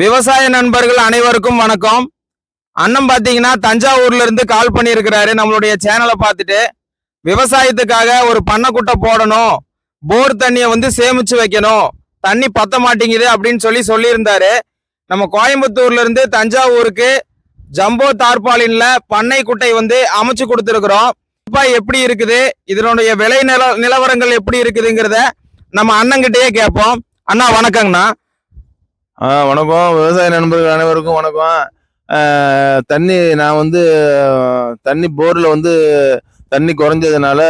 விவசாய நண்பர்கள் அனைவருக்கும் வணக்கம். அண்ணன் பாத்தீங்கன்னா தஞ்சாவூர்ல இருந்து கால் பண்ணியிருக்கிறாரு. நம்மளுடைய சேனலை பார்த்துட்டு விவசாயத்துக்காக ஒரு பண்ணைக்குட்டை போடணும். போர் தண்ணியை வந்து சேமிச்சு வைக்கணும். தண்ணி பத்த மாட்டேங்குது அப்படின்னு சொல்லி சொல்லியிருந்தாரு. நம்ம கோயம்புத்தூர்ல இருந்து தஞ்சாவூருக்கு ஜம்போ தார்பாலின்ல பண்ணை குட்டை வந்து அமைச்சு கொடுத்துருக்குறோம். இப்போ எப்படி இருக்குது? இதனுடைய விலை நில நிலவரங்கள் எப்படி இருக்குதுங்கிறத நம்ம அண்ணங்கிட்டயே கேட்போம். அண்ணா வணக்கங்கண்ணா. வணக்கம். விவசாய நண்பர்கள் அனைவருக்கும் வணக்கம். தண்ணி நான் வந்து தண்ணி போரில் வந்து தண்ணி குறைஞ்சதுனால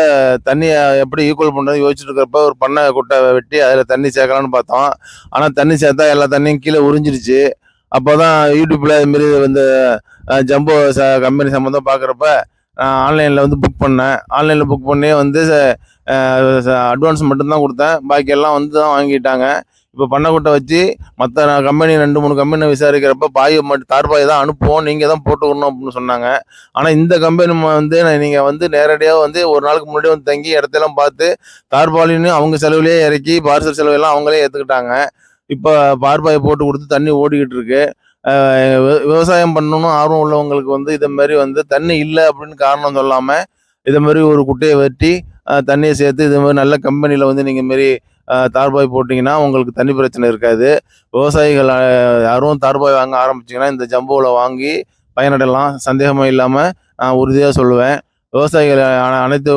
தண்ணியை எப்படி ஈக்குவல் பண்ணுறது யோசிச்சுட்டு இருக்கிறப்ப ஒரு பண்ணை குட்டை வெட்டி அதில் தண்ணி சேர்க்கலான்னு பார்த்தோம். ஆனால் தண்ணி சேர்த்தா எல்லா தண்ணியும் கீழே உறிஞ்சிருச்சு. அப்போ தான் யூடியூப்பில் இதுமாரி வந்து ஜம்போ ச கம்பெனி சம்மந்தம் பார்க்குறப்ப நான் ஆன்லைனில் வந்து புக் பண்ணேன். ஆன்லைனில் புக் பண்ணி வந்து அட்வான்ஸ் மட்டும்தான் கொடுத்தேன். பாக்கி எல்லாம் வந்து தான் வாங்கிட்டாங்க. இப்போ பண்ணக்கூட்ட வச்சு மற்ற கம்பெனி ரெண்டு மூணு கம்பெனி விசாரிக்கிறப்ப பாய் மட்டும் தார்பாய் தான் அனுப்புவோம் நீங்கள் தான் போட்டுக்கணும் அப்படின்னு சொன்னாங்க. ஆனால் இந்த கம்பெனி வந்து நீங்கள் வந்து நேரடியாக வந்து ஒரு நாளுக்கு முன்னாடி வந்து தங்கி இடத்தெல்லாம் பார்த்து தார்பாலின்னு அவங்க செலவுலேயே இறக்கி பார்சல் செலவெல்லாம் அவங்களே ஏற்றுக்கிட்டாங்க இப்போ பார்பாயை போட்டு கொடுத்து தண்ணி ஓடிக்கிட்டு இருக்கு. விவசாயம் பண்ணணும் ஆர்வம் உள்ளவங்களுக்கு வந்து இதை மாதிரி வந்து தண்ணி இல்லை அப்படின்னு காரணம் சொல்லாமல் இதை மாதிரி ஒரு குட்டையை வெட்டி தண்ணியை சேர்த்து இது மாதிரி நல்ல கம்பெனியில் வந்து நீங்கள் மாரி தார்பாய் போட்டிங்கன்னா உங்களுக்கு தண்ணி பிரச்சனை இருக்காது. விவசாயிகள் யாரும் தார்பாய் வாங்க ஆரம்பிச்சிங்கன்னா இந்த ஜம்போவில் வாங்கி பயனடையலாம். சந்தேகமே இல்லாமல் நான் உறுதியாக சொல்லுவேன். விவசாயிகள் அனைத்து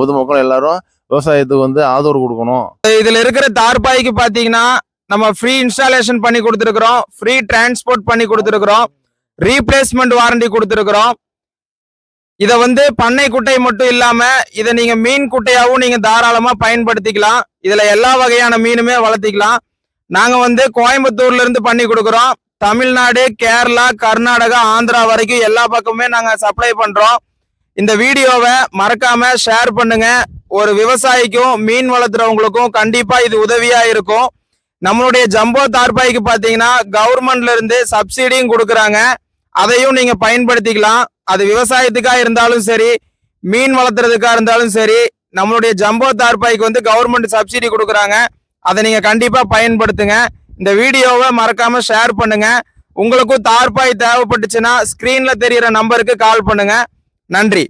பொதுமக்களும் எல்லாரும் விவசாயத்துக்கு வந்து ஆதரவு கொடுக்கணும். இதில் இருக்கிற தார்பாய்க்கு பார்த்தீங்கன்னா நம்ம ஃப்ரீ இன்ஸ்டாலேஷன் பண்ணி கொடுத்துருக்குறோம். ஃப்ரீ டிரான்ஸ்போர்ட் பண்ணி கொடுத்துருக்குறோம். ரீப்ளேஸ்மெண்ட் வாரண்டி கொடுத்துருக்குறோம். இதை வந்து பண்ணை குட்டை மட்டும் இல்லாம இதை நீங்க மீன் குட்டையாகவும் நீங்க தாராளமா பயன்படுத்திக்கலாம். இதுல எல்லா வகையான மீனுமே வளர்த்திக்கலாம். நாங்க வந்து கோயம்புத்தூர்ல இருந்து பண்ணி கொடுக்குறோம். தமிழ்நாடு கேரளா கர்நாடகா ஆந்திரா வரைக்கும் எல்லா பக்கமுமே நாங்க சப்ளை பண்றோம். இந்த வீடியோவை மறக்காம ஷேர் பண்ணுங்க. ஒரு விவசாயிக்கும் மீன் வளர்த்துறவங்களுக்கும் கண்டிப்பா இது உதவியா இருக்கும். நம்மளுடைய ஜம்போ தார்பாய்க்கு பாத்தீங்கன்னா கவர்மெண்ட்ல இருந்து சப்சிடியும் கொடுக்குறாங்க. அதையும் நீங்க பயன்படுத்திக்கலாம். அது விவசாயத்துக்காக இருந்தாலும் சரி மீன் வளர்த்துறதுக்காக இருந்தாலும் சரி நம்மளுடைய ஜம்போ தார்பாய்க்கு வந்து கவர்மெண்ட் சப்சிடி கொடுக்குறாங்க. அதை நீங்கள் கண்டிப்பாக பயன்படுத்துங்க. இந்த வீடியோவை மறக்காமல் ஷேர் பண்ணுங்க. உங்களுக்கும் தார்பாய் தேவைப்பட்டுச்சுன்னா ஸ்க்ரீனில் தெரிகிற நம்பருக்கு கால் பண்ணுங்க. நன்றி.